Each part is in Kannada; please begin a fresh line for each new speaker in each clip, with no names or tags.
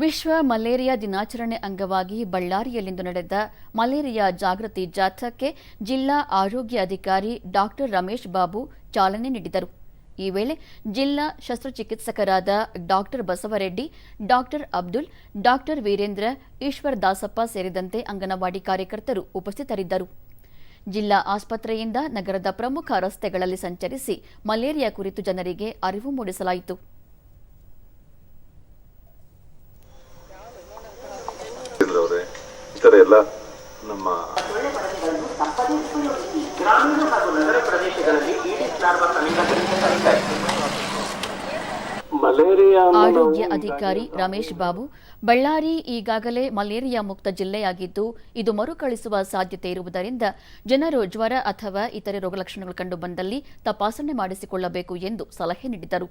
ವಿಶ್ವ ಮಲೇರಿಯಾ ದಿನಾಚರಣೆ ಅಂಗವಾಗಿ ಬಳ್ಳಾರಿಯಲ್ಲಿಂದು ನಡೆದ ಮಲೇರಿಯಾ ಜಾಗೃತಿ ಜಾಥಾಕ್ಕೆ ಜಿಲ್ಲಾ ಆರೋಗ್ಯ ಅಧಿಕಾರಿ ಡಾಕ್ಟರ್ ರಮೇಶ್ ಬಾಬು ಚಾಲನೆ ನೀಡಿದರು. ಈ ವೇಳೆ ಜಿಲ್ಲಾ ಶಸ್ತ್ರಚಿಕಿತ್ಸಕರಾದ doctor Basavareddy, doctor Abdul, doctor Veerendra, Eshwar Dasappa ಸೇರಿದಂತೆ ಅಂಗನವಾಡಿ ಕಾರ್ಯಕರ್ತರು ಉಪಸ್ಥಿತರಿದ್ದರು. ಜಿಲ್ಲಾ ಆಸ್ಪತ್ರೆಯಿಂದ ನಗರದ ಪ್ರಮುಖ ರಸ್ತೆಗಳಲ್ಲಿ ಸಂಚರಿಸಿ ಮಲೇರಿಯಾ ಕುರಿತು ಜನರಿಗೆ ಅರಿವು ಮೂಡಿಸಲಾಯಿತು.
ಈ ಥರ ಎಲ್ಲ ನಮ್ಮ
ಗ್ರಾಮೀಣ ಹಾಗೂ ನಗರ ಪ್ರದೇಶಗಳಲ್ಲಿ
ಆರೋಗ್ಯ ಅಧಿಕಾರಿ ರಮೇಶ್ ಬಾಬು ಬಳ್ಳಾರಿ ಈಗಾಗಲೇ ಮಲೇರಿಯಾ ಮುಕ್ತ ಜಿಲ್ಲೆಯಾಗಿದ್ದು ಇದು ಮರುಕಳಿಸುವ ಸಾಧ್ಯತೆ ಇರುವುದರಿಂದ ಜನರು ಜ್ವರ ಅಥವಾ ಇತರೆ ರೋಗಲಕ್ಷಣಗಳು ಕಂಡುಬಂದಲ್ಲಿ ತಪಾಸಣೆ ಮಾಡಿಸಿಕೊಳ್ಳಬೇಕು ಎಂದು ಸಲಹೆ ನೀಡಿದರು.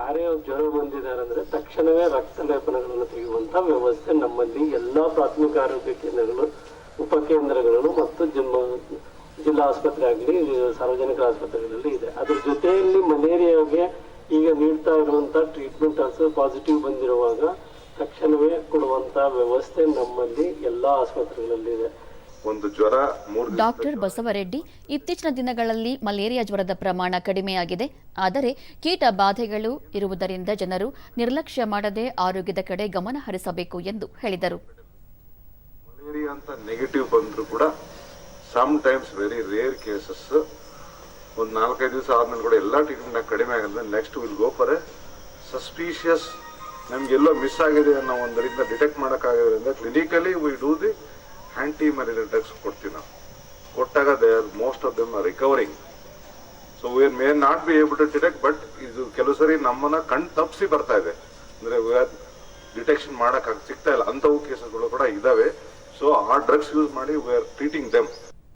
ಯಾರೇ ಜ್ವರ ಬಂದಿದ್ದಾರೆ ತಕ್ಷಣವೇ ರಕ್ತ ಲೇಪನಗಳನ್ನು ತೆಗೆಯುವಂತ ವ್ಯವಸ್ಥೆ ನಮ್ಮಲ್ಲಿ ಎಲ್ಲಾ ಪ್ರಾಥಮಿಕ ಆರೋಗ್ಯ ಕೇಂದ್ರಗಳು ಉಪಕೇಂದ್ರಗಳು ಮತ್ತು ಜಿಲ್ಲಾ ಜಿಲ್ಲಾ ಆಸ್ಪತ್ರೆ ಆಗಲಿ, ಸಾರ್ವಜನಿಕ ಆಸ್ಪತ್ರೆಗಳಲ್ಲಿ ಇದೆ. ಅದ್ರ ಜೊತೆಯಲ್ಲಿ ಮಲೇರಿಯಾಗೆ ಈಗ ನೀಡ್ತಾ ಇರುವಂತ ಟ್ರೀಟ್ಮೆಂಟ್ ಅಲ್ಸೋ ಪಾಸಿಟಿವ್ ಬಂದಿರುವಾಗ ತಕ್ಷಣವೇ ಕೊಡುವಂತ ವ್ಯವಸ್ಥೆ ನಮ್ಮಲ್ಲಿ ಎಲ್ಲಾ ಆಸ್ಪತ್ರೆಗಳಲ್ಲಿ ಇದೆ.
ಒಂದು ಜ್ವರ
ಡಾಕ್ಟರ್ ಬಸವರೆಡ್ಡಿ ಇತ್ತೀಚಿನ ದಿನಗಳಲ್ಲಿ ಮಲೇರಿಯಾ ಜ್ವರದ ಪ್ರಮಾಣ ಕಡಿಮೆಯಾಗಿದೆ ಆದರೆ ಕೀಟ ಬಾಧೆಗಳು ಇರುವುದರಿಂದ ಜನರು ನಿರ್ಲಕ್ಷ್ಯ ಮಾಡದೆ ಆರೋಗ್ಯದ ಕಡೆ ಗಮನ ಹರಿಸಬೇಕು ಎಂದು ಹೇಳಿದರು.
ಮಲೇರಿಯಾ ಅಂತ ನೆಗೆಟಿವ್ ಬಂದರೂ ಕೂಡ sometimes very rare cases ಒಂದು ನಾಲ್ಕೈದು ದಿವಸ ಆದ್ಮೇಲೆ ಕೂಡ ಎಲ್ಲ ಟ್ರೀಟ್ಮೆಂಟ್ ಕಡಿಮೆ ಆಗಿದೆ. Next will go for a suspicious ನಮ್ಗೆಲ್ಲೋ miss ಆಗಿದೆ ಅನ್ನೋ ಒಂದರಿಂದ detect ಮಾಡೋಕ್ಕಾಗೋದ್ರಿಂದ clinically we do the anti malaria drugs ಕೊಡ್ತೀವಿ ನಾವು. ಕೊಟ್ಟಾಗ they are most of them recovering so we may not be able to detect but ಇದು ಕೆಲವು ಸರಿ ನಮ್ಮನ್ನ ಕಣ್ ತಪ್ಪಿಸಿ ಬರ್ತಾ ಇದೆ. ಅಂದ್ರೆ ಡಿಟೆಕ್ಷನ್ ಮಾಡಕ್ ಸಿಗ್ತಾ ಇಲ್ಲ. ಅಂಥವು ಕೇಸಸ್ಗಳು ಕೂಡ ಇದಾವೆ. ಸೊ ಆ ಡ್ರಗ್ಸ್ ಯೂಸ್ ಮಾಡಿ ವಿ ಆರ್ ಟ್ರೀಟಿಂಗ್ ದೆಮ್